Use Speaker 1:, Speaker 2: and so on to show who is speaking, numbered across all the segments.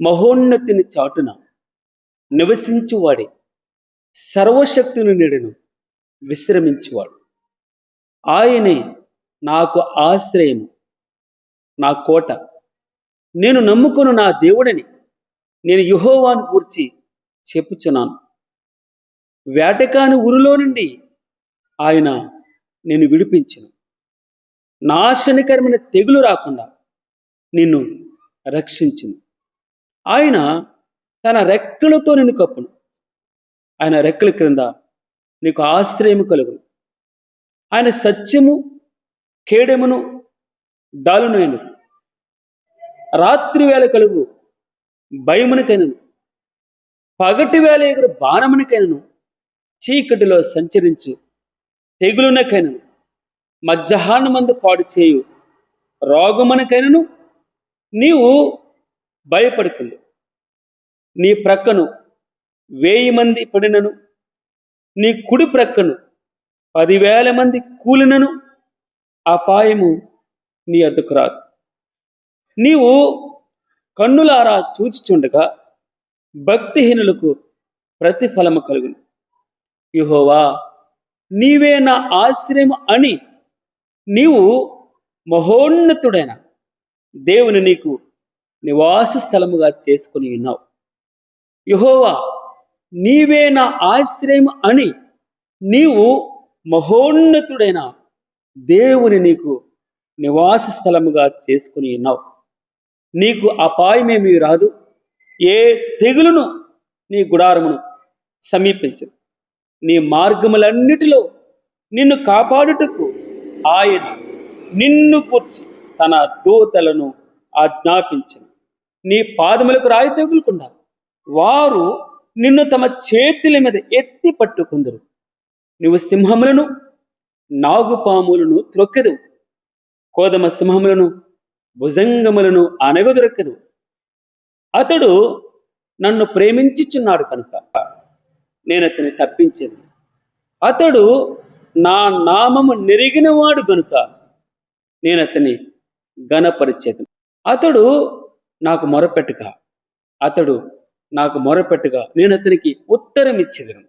Speaker 1: మహోన్నతిని చాటున నివసించువాడే. సర్వశక్తుని నీడను విశ్రమించువాడు. ఆయనే నాకు ఆశ్రయము నా కోట. నేను నమ్ముకును నా దేవుడని నేను యుహోవాను గూర్చి చెప్పుచున్నాను. వేటకాని ఊరిలో నుండి ఆయన నేను విడిపించను. నాశనకరమైన తెగులు రాకుండా నిన్ను రక్షించును. ఆయన తన రెక్కలతో నిన్ను కప్పును. ఆయన రెక్కల క్రింద నీకు ఆశ్రయము కలుగును. ఆయన సత్యము కేడెమును డాలునైను రాత్రి వేళ కలుగు భయమునికైనను పగటి వేళ ఎగురు బాణమునికైనను చీకటిలో సంచరించు తెగులునకైనను మధ్యాహ్నమందు పాడు చేయు రోగమునకైనను నీవు భయపడుతుంది. నీ ప్రక్కను వేయి మంది పడినను నీ కుడి ప్రక్కను పదివేల మంది కూలినను అపాయము నీ అద్దకు రాదు. నీవు కన్నులారా చూచిచుండగా భక్తిహీనులకు ప్రతిఫలము కలుగును. యుహోవా నీవే నా ఆశ్రయం అని నీవు మహోన్నతుడైన దేవుని నీకు నివాస స్థలముగా చేసుకుని ఉన్నావు. యహోవా నీవే నా ఆశ్రయం అని నీవు మహోన్నతుడైన దేవుని నీకు నివాస స్థలముగా చేసుకుని ఉన్నావు. నీకు అపాయమేమీ రాదు. ఏ తెగులును నీ గుడారమును సమీపించదు. నీ మార్గములన్నిటిలో నిన్ను కాపాడుటకు ఆయన నిన్ను కూర్చి తన దూతలను ఆజ్ఞాపించను. నీ పాదములకు రాయి తగులుకున్నారు వారు నిన్ను తమ చేతుల మీద ఎత్తి పట్టుకుందరు. నువ్వు సింహములను నాగుపాములను త్రొక్కెదు కోదమ సింహములను భుజంగములను అనగదొరకదు అతడు నన్ను ప్రేమించుచున్నాడు కనుక నేను అతని తప్పించేది అతడు నా నామము నెరిగినవాడు కనుక నేను అతని గణపరిచేది అతడు నాకు మొరపెట్టుగా అతడు నాకు మొరపెట్టుగా నేను అతనికి ఉత్తరం ఇచ్చేదను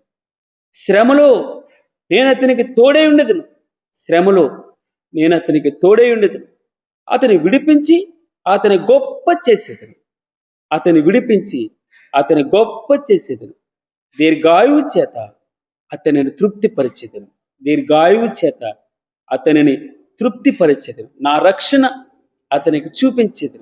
Speaker 1: శ్రమలో నేను అతనికి తోడే ఉండేదను. శ్రమలో నేను అతనికి తోడే ఉండేదను. అతని విడిపించి అతని గొప్ప చేసేదను. అతని విడిపించి అతని గొప్ప చేసేదను. దీర్ఘాయువు చేత అతనిని తృప్తిపరిచేదను. దీర్ఘాయువు చేత అతనిని తృప్తిపరిచేదను. నా రక్షణ అతనికి చూపించేదను.